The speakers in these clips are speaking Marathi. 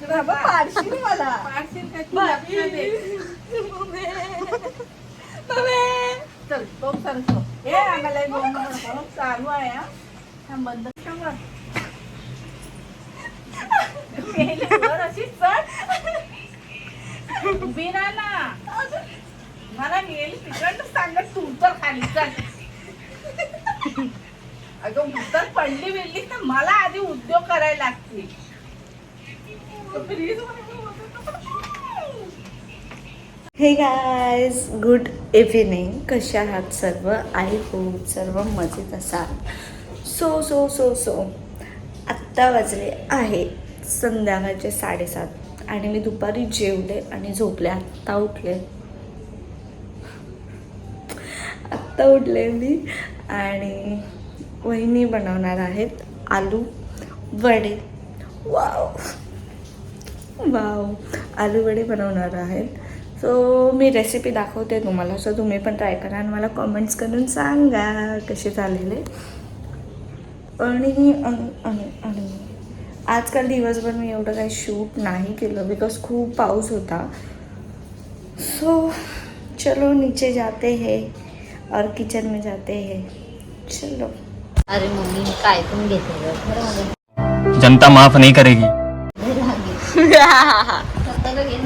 पाडशील मला. पाडशील का तू? लक्षात दे. चल तो सांगतो हे आम्हाला एक दोन नंबर करून चालू आहे हा. थांब बंद ठेव. मेले वर अशी चढ. उभी राहा ना. मला नेली तिकडनं सांगत तू तर खाली चल. अगं उतर पडली बिडली तर मला आधी उद्योग करायला लागतील. हे गायज गुड इव्हिनिंग कशा आहात सर्व? आई होप सर्व मजेत असाल. सो सो सो सो आत्ता वाजले आहे संध्याकाळचे साडेसात आणि मी दुपारी जेवले आणि झोपले. आत्ता उठले. आत्ता उठले मी आणि वहिनी बनवणार आहेत आलू वडे. Wow wow. आलू वडे बनवणार आहेत. सो मी रेसिपी दाखवते तुम्हाला. सो तुम्ही पण ट्राय करा आणि मला कमेंट्स करून सांगा कसे झालेले. आणि आणि आजकाल दिवसभर मी एवढं काही शूट नाही केलं बिकॉज खूप पाऊस होता. सो चलो नीचे जाते हैं. और किचन में जाते हैं. चलो. अरे मम्मी काय पण घेते. जनता माफ नहीं करेगी.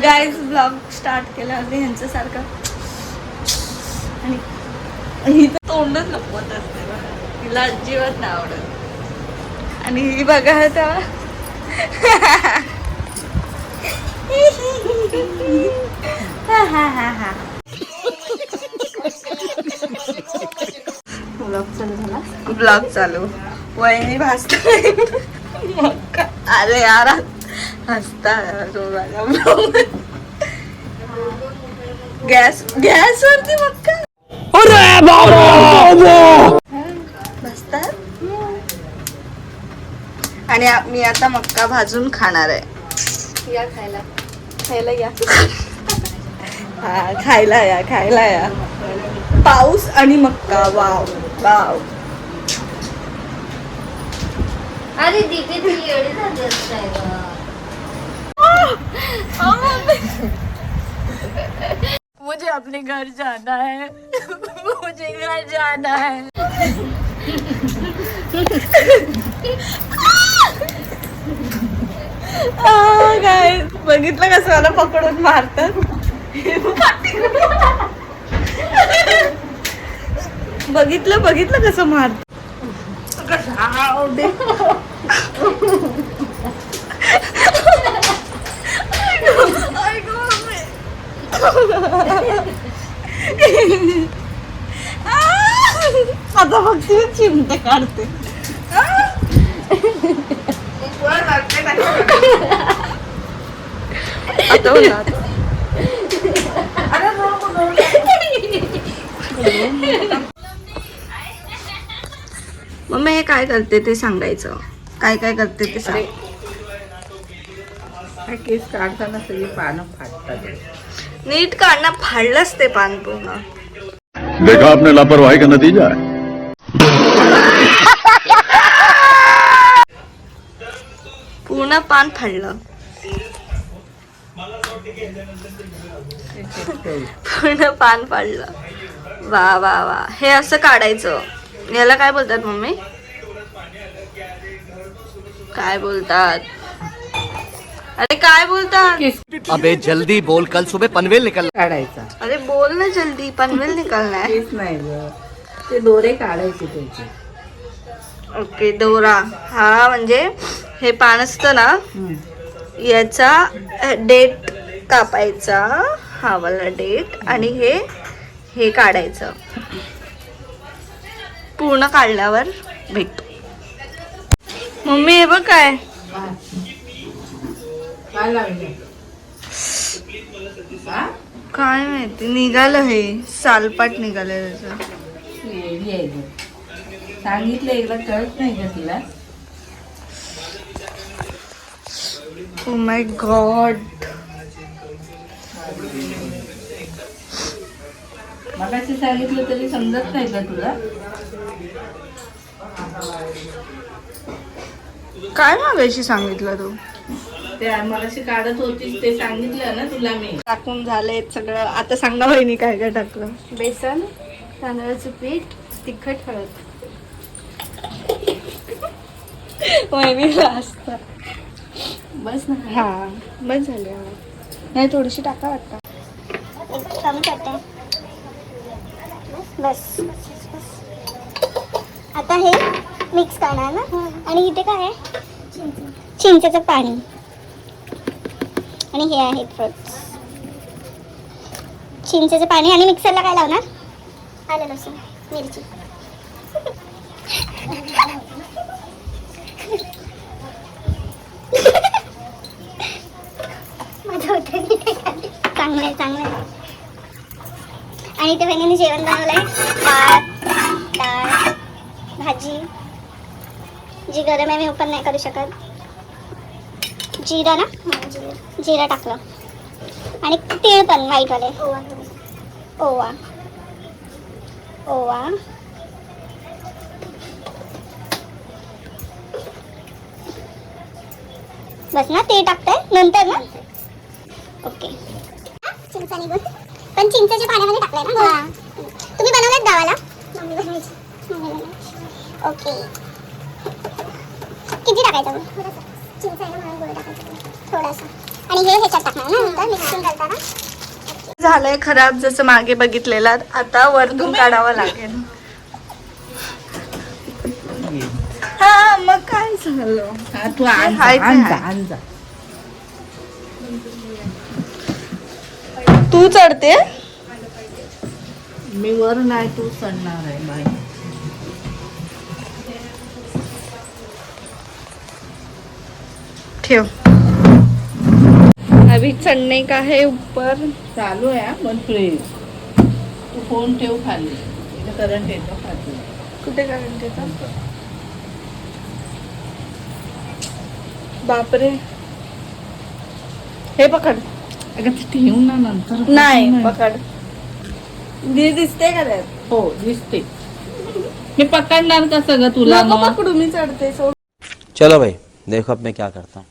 गाईज ब्लॉग स्टार्ट केला होता ह्यांच्यासारखं. आणि ही तर तोंडच लपवत असते तिला अजिबात नाही आवडत. आणि ही बघा आता. ब्लॉग चालू झाला? ब्लॉग चालू. वहिनी भासता अरे यार हसता माझ्या vlog. गॅस गॅसवरती मग काय बसतात आणि मी आता मक्का भाजून खाणार आहे. या खायला. खायला या. हा खायला या खायला या. पाऊस आणि मक्का वाव वाव. अरे दीदी ती एवढी झाली मुझे अपने घर जाना है। मुझे घर जाना है। काय बघितलं कसं मला पकडून मारतात? बघितलं बघितलं कसं मारत आता फक्त चिमटे काढते. आता. मम्मी हे काय करते ते सांगायचं? काय काय करते ते सांग. केस काढताना सगळी पानं फाटतात. नीट काढणं फाडलंच ते पान पूर्ण देखा आपने लापरवाही का नतीजा है। पूर्ण पान फाडलं। पूर्ण पान फाडलं। वा वा वा। हे असं काढायचं। याला काय बोलतात मम्मी? काय बोलतात? अरे काय बोलतात अबे जल्दी बोल कल सुबह पनवेल निकल काढायचा. अरे बोल ना जल्दी पनवेल निकलना है। केस नाही ग. ते दोरे काढायचे त्याचे. ओके दोरा. हा म्हणजे हे पान असतं ना. याचा डेट कापायचा हा वाला डेट आणि हे हे काढायचं. पूर्ण काढल्यावर भेट. मम्मी हे बघ काय. काय हा? काय माहिती निघालं हे. सालपाट निघालं त्याचं. आहे ग. सांगितलं एकदा कळत नाही का तिला? ओ माय गॉड मगाशी सांगितलं तरी समजत नाही का तुला? काय मागायची सांगितलं तू? ते मगाशी काढत होतीस ते सांगितलं ना तुला मी. टाकून झालंय सगळं. आता सांगा वहिनी काय काय टाकलं. बेसन तांदळाचं पीठ तिखट हळद. वहिनीला असतं. बस ना. हा. बस झाले. नाही थोडीशी टाका वाटतं बस. आता हे मिक्स करणार ना? आणि इथे काय आहे? चिंचेचं पाणी. आणि हे आहेत फ्रुट्स चिंचेचं पाणी आणि मिक्सरला काय लावणार? आलं लसूण मिरची. माझं चांगलं आहे चांगलं आहे आणि इथे बहिणीने जेवण बनवलंय. भात डाळ भाजी. जी गरम आहे मी ओपन नाही करू शकत. जिरा ना? जिरा जिरा टाकलं. आणि तीळ पण व्हाईटवाले ओवा. ओवा. बस ना ते टाकतंय. नंतर ना? ओके. चिंच पण चिंचेच्या पाण्यामध्ये टाकलंय ना? तुम्ही बनवलात गावाला? ओके. किती टाकायचं चिंच आहे ना म्हणून गुळ टाकायचं थोडासा. आणि हे ह्याच्यात टाकणार ना नंतर मिक्सिंग करताना झालंय खराब जसं मागे बघितलेला आता वरतून काढावं लागेल. हा मग काय झालं? हा. तू चढते? मी वर नाही तू चढणार आहे बाई. ठेव. अभी चढ़ने का है ऊपर। चालू आहे हा, पण प्लीज तू फोन ठेव खाली. इथे करंट येतो खाली. कुठे करंट येतात बापरे. हे पकड. अगं ते ठेवू ना नंतर. नाही पकड. दी दिसते का त्यात हो दिसते. मी पकडणार कसं ग तुला नको मग? पकडू मी चढते. सोड चलो भाई देखो अब मैं क्या करता हूँ.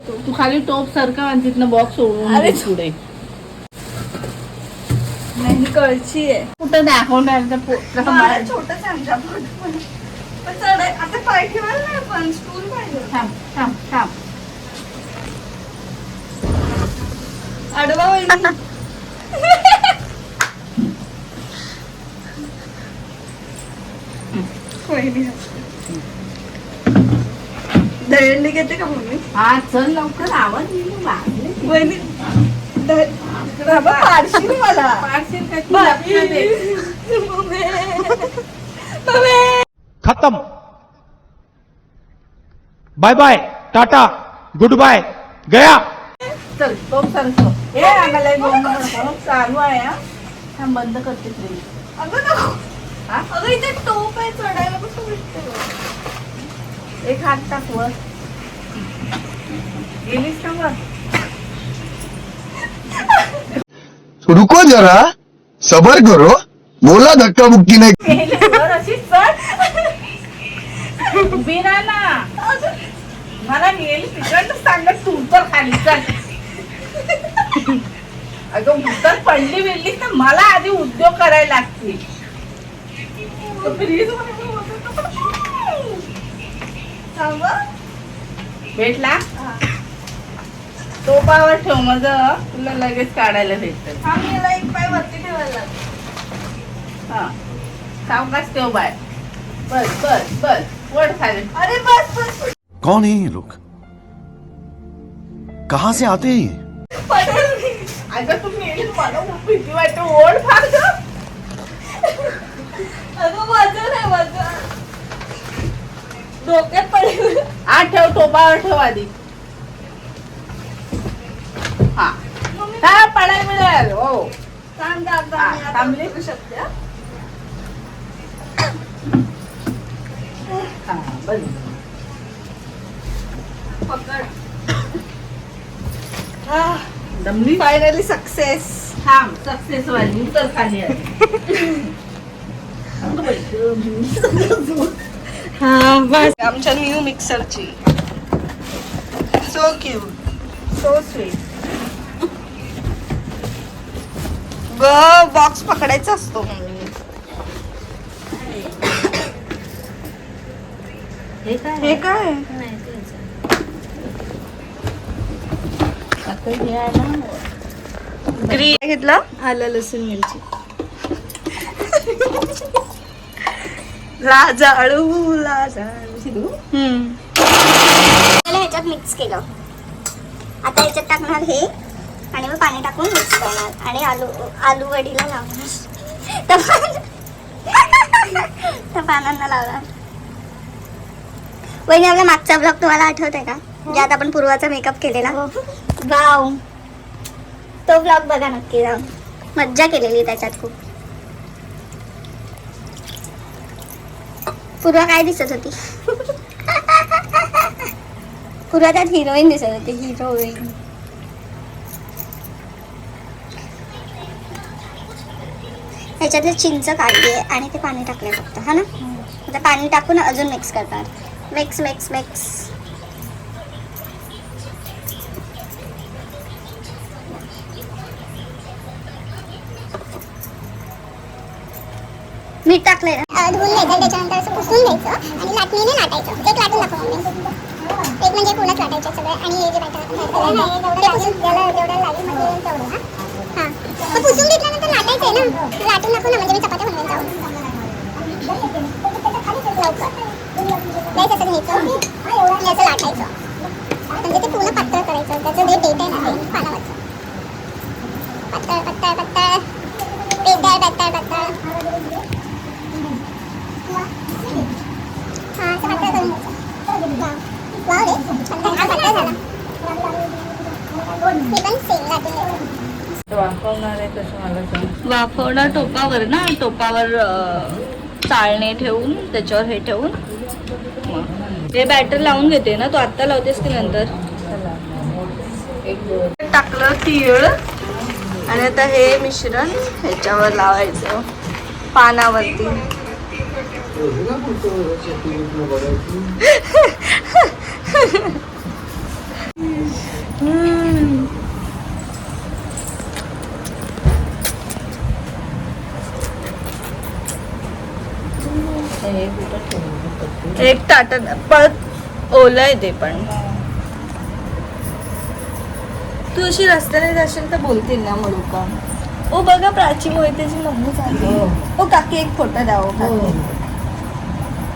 तू खाली टोप सारखा आणि तिथनं बॉक्स सोडून अरे पुढे. नाही कळची आहे. कुठं दाखवणार त्या पो- कसं बाहेर- छोटच आमच्या पण चढाय आता पाय ठेवायला नाही पण स्टूल पाहिजे थांब थांब थांब. आडवा वहिनी वहिनी दहीहंडी घेते का मम्मी? हा चल लवकर आवाज येईल वहिनी मला. पाडशील का तू? लक्ष दे. मम्मी. मम्मी. खत्म. Bye bye tata good bye गया. चल टोप सारखं हे आम्हाला एक चालू आहे हा. थांब बंद करते प्लीज अगं नको. हा? अगं इथे टोप आहे चढायला कसं भेटते एक हात टाक वर. गेलीस का वर रुको जरा. सबर करो. बोला धक्का मुक्की नहीं. गेली वर अशी चढ उभी राहा ना. मला गेली तिकडनं सांगत तू तर खाली चल. अगं पडली बिडली तर मला आधी उद्योग करायला लागतील. भेटला? टोपावर ठेव मग तुला लगेच काढायला भेटत. याला एक पाय वरती ठेवायला. हा. सावकाश ठेव बाय बस बस बस. खाली. अरे बस बस कौन है ये लोग? कहाँ से आते हैं ये? पडेल मी. अगं तू मेली मला खूप भीती वाटते ओढ फार. अगं वजन आहे वजन डोक्यात पडेल हा ठेव टोपावर ठेव आधी हा हा पडाय मिळेल. हो. थांबली? उतरू शकते हा. पकड. दमली. फायनली सक्सेस थांब. सक्सेस वाली उतर खाली हा बस. आमच्या न्यू मिक्सरची सो क्यूट सो स्वीट ग बॉक्स पकडायचा असतो मम्मी हे काय हे हे ग्रीन घेतलं? आलं लसूण मिरची. लाजाळू लाजाळू ह्याच्यात मिक्स केलं. आता ह्याच्यात टाकणार हे. आणि मग पाणी टाकून मिक्स करणार. आणि आलू आलू वडीला लावणार. त्या पान- त्या पानांना लावणार. वहिनी आपला मागचा ब्लॉग तुम्हाला आठवत आहे का ज्यात आपण पूर्वाचा मेकअप केलेला. वाव. तो ब्लॉग बघा नक्की जाऊन. मज्जा केलेली त्याच्यात खूप. पूर्वा काय दिसत होती? पूर्वा त्यात हिरोईन दिसत होती. हिरोईन ह्याच्यातले चिंच काढली आहे आणि ते पाणी टाकले फक्त हा ना? आता पाणी टाकून अजून मिक्स करणार मिक्स मिक्स मिक्स मीठ टाकलंय ना? धुवून घ्यायचं त्याच्यानंतर असं पुसून घ्यायचं आणि लाटणीने लाटायचं. एक लाटून दाखव एक म्हणजे लाटायचे सगळे आणि हे जे बॅटर ते पुसून ज्याला जेवढं लागेल तेवढं हा पुसून घेतल्यानंतर लाटायचं आहे ना? लाटून दाखव ना म्हणजे मी चपात्या बनवून जाऊ. लवकर. नाही तसं घ्यायचं आणि लाटायचं म्हणजे ते पूर्ण पातळ करायचं त्याचं जे डेट आहे ना ते पानावरचं पातळ पातळ पातळ पेटदार पातळ पातळ हा असं पातळ करून घ्यायचं वाव रे पातळ हा पातळ झाला हे पण सेम लाटून घ्यायचं वाफवणार आहे कसं मला वाफवणार टोपावर ना टोपावर चाळणे ठेवून त्याच्यावर हे ठेवून. मग हे बॅटर लावून घेते ना तू आत्ता लावतेस की नंतर? टाकलं तीळ आणि आता हे मिश्रण ह्याच्यावर लावायचं पानावरती हम्म. हे कुठं ठेवलं एक ताटात परत ओलं आहे ते पण. तू अशी रस्त्याने जाशील तर बोलतील ना म्हणू का ओ बघा प्राची मोहितेची मम्मी चालली ओ काकी एक फोटो द्या ओ काकी.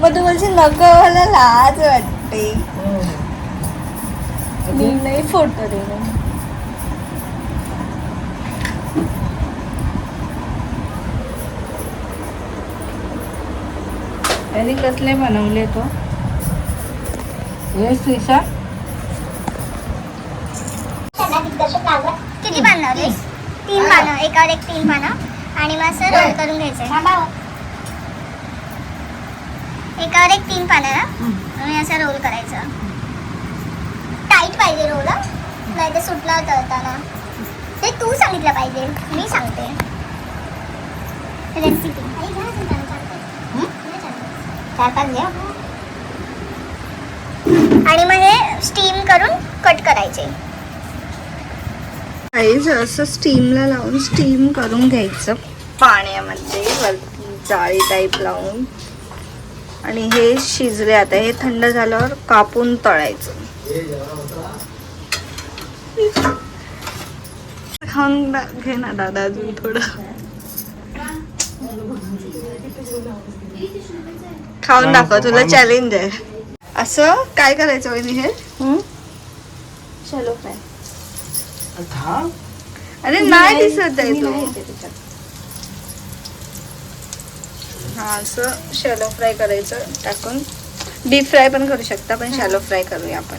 मग तू बोलशील नको मला लाज वाटते. मी नाही फोटो दे त्यांनी कसले बनवले तो? श्रीषा किती पानं तीन पानं एकावर एक तीन पानं आणि मग असं रोल करून घ्यायचंय एकावर एक तीन पानं ना? आणि असं रोल करायचं. टाईट पाहिजे रोल नाही तर सुटला तळताना. ते तू सांगितलं पाहिजे. मी सांगते. रेसिपी घ्या आणि मग हे स्टीम करून कट करायचे. काहीच असं स्टीमला लावून स्टीम करून घ्यायचं. पाण्यामध्ये जाळी टाईप लावून. आणि हे शिजले आता हे थंड झाल्यावर कापून तळायचं. खाऊन घे ना दादा अजून थोडं. खाऊन दाखव तुला चॅलेंज आहे. असं? काय करायचं वहिनी हे? चलो फ्राय अरे नाही दिसत आहे तो. हा असं शॅलो फ्राय करायचं टाकून. डीप फ्राय पण करू शकता पण शॅलो फ्राय करूया आपण.